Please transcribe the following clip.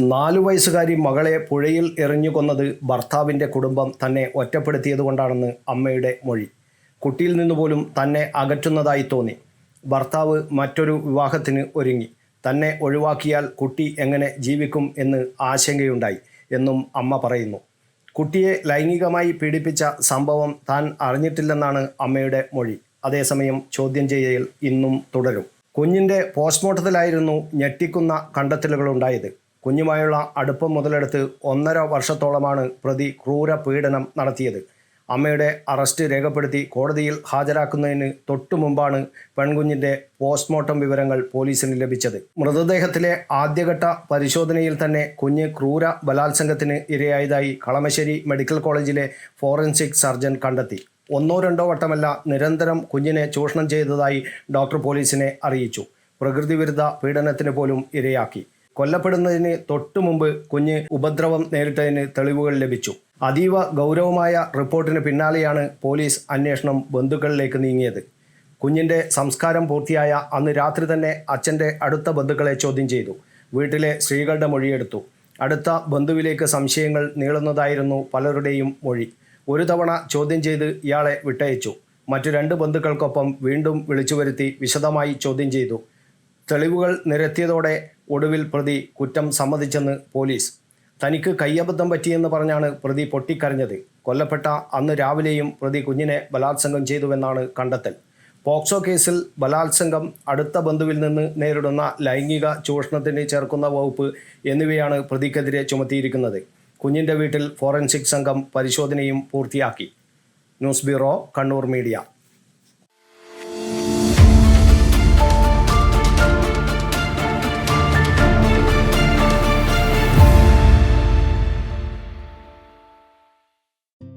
നാലു വയസ്സുകാരി മകളെ പുഴയിൽ എറിഞ്ഞു കൊന്നത് ഭർത്താവിന്റെ കുടുംബം തന്നെ ഒറ്റപ്പെടുത്തിയതുകൊണ്ടാണെന്ന് അമ്മയുടെ മൊഴി. കുട്ടിയിൽ നിന്നുപോലും തന്നെ അകറ്റുന്നതായി തോന്നി. ഭർത്താവ് മറ്റൊരു വിവാഹത്തിന് ഒരുങ്ങി. തന്നെ ഒഴിവാക്കിയാൽ കുട്ടി എങ്ങനെ ജീവിക്കും എന്ന് ആശങ്കയുണ്ടായി എന്നും അമ്മ പറയുന്നു. കുട്ടിയെ ലൈംഗികമായി പീഡിപ്പിച്ച സംഭവം താൻ അറിഞ്ഞിട്ടില്ലെന്നാണ് അമ്മയുടെ മൊഴി. അതേസമയം ചോദ്യം ചെയ്യൽ ഇന്നും തുടരും. കുഞ്ഞിന്റെ പോസ്റ്റ്മോർട്ടത്തിലായിരുന്നു ഞെട്ടിക്കുന്ന കണ്ടെത്തലുകളുണ്ടായത്. കുഞ്ഞുമായുള്ള അടുപ്പം മുതലെടുത്ത് ഒന്നര വർഷത്തോളമാണ് പ്രതി ക്രൂര പീഡനം നടത്തിയത്. അമ്മയുടെ അറസ്റ്റ് രേഖപ്പെടുത്തി കോടതിയിൽ ഹാജരാക്കുന്നതിന് തൊട്ടു മുമ്പാണ് പെൺകുഞ്ഞിന്റെ പോസ്റ്റ്മോർട്ടം വിവരങ്ങൾ പോലീസിന് ലഭിച്ചത്. മൃതദേഹത്തിലെ ആദ്യഘട്ട പരിശോധനയിൽ തന്നെ കുഞ്ഞ് ക്രൂര ബലാത്സംഗത്തിന് ഇരയായതായി കളമശ്ശേരി മെഡിക്കൽ കോളേജിലെ ഫോറൻസിക് സർജൻ കണ്ടെത്തി. ഒന്നോ രണ്ടോ വട്ടമല്ല നിരന്തരം കുഞ്ഞിനെ ചൂഷണം ചെയ്തതായി ഡോക്ടർ പോലീസിനെ അറിയിച്ചു. പ്രകൃതിവിരുദ്ധ പീഡനത്തിന് പോലും ഇരയാക്കി. കൊല്ലപ്പെടുന്നതിന് തൊട്ടു മുമ്പ് കുഞ്ഞ് ഉപദ്രവം നേരിട്ടതിന് തെളിവുകൾ ലഭിച്ചു. അതീവ ഗൗരവമായ റിപ്പോർട്ടിന് പിന്നാലെയാണ് പോലീസ് അന്വേഷണം ബന്ധുക്കളിലേക്ക് നീങ്ങിയത്. കുഞ്ഞിന്റെ സംസ്കാരം പൂർത്തിയായ അന്ന് രാത്രി തന്നെ അച്ഛന്റെ അടുത്ത ബന്ധുക്കളെ ചോദ്യം ചെയ്തു. വീട്ടിലെ സ്ത്രീകളുടെ മൊഴിയെടുത്തു. അടുത്ത ബന്ധുവിലേക്ക് സംശയങ്ങൾ നീളുന്നതായിരുന്നു പലരുടെയും മൊഴി. ഒരു തവണ ചോദ്യം ചെയ്ത് ഇയാളെ വിട്ടയച്ചു. മറ്റു രണ്ട് ബന്ധുക്കൾക്കൊപ്പം വീണ്ടും വിളിച്ചു വരുത്തി വിശദമായി ചോദ്യം ചെയ്തു. തെളിവുകൾ നിരത്തിയതോടെ ഒടുവിൽ പ്രതി കുറ്റം സമ്മതിച്ചെന്ന് പോലീസ്. തനിക്ക് കയ്യബദ്ധം പറ്റിയെന്ന് പറഞ്ഞാണ് പ്രതി പൊട്ടിക്കരഞ്ഞത്. കൊല്ലപ്പെട്ട അന്ന് രാവിലെയും പ്രതി കുഞ്ഞിനെ ബലാത്സംഗം ചെയ്തുവെന്നാണ് കണ്ടെത്തൽ. പോക്സോ കേസിൽ ബലാത്സംഗം അടുത്ത ബന്ധുവിൽ നിന്ന് നേരിടുന്ന ലൈംഗിക ചൂഷണത്തിന് ചേർക്കുന്ന വകുപ്പ് എന്നിവയാണ് പ്രതിക്കെതിരെ ചുമത്തിയിരിക്കുന്നത്. കുഞ്ഞിന്റെ വീട്ടിൽ ഫോറൻസിക് സംഘം പരിശോധനയും പൂർത്തിയാക്കി. News bureau Kannur media.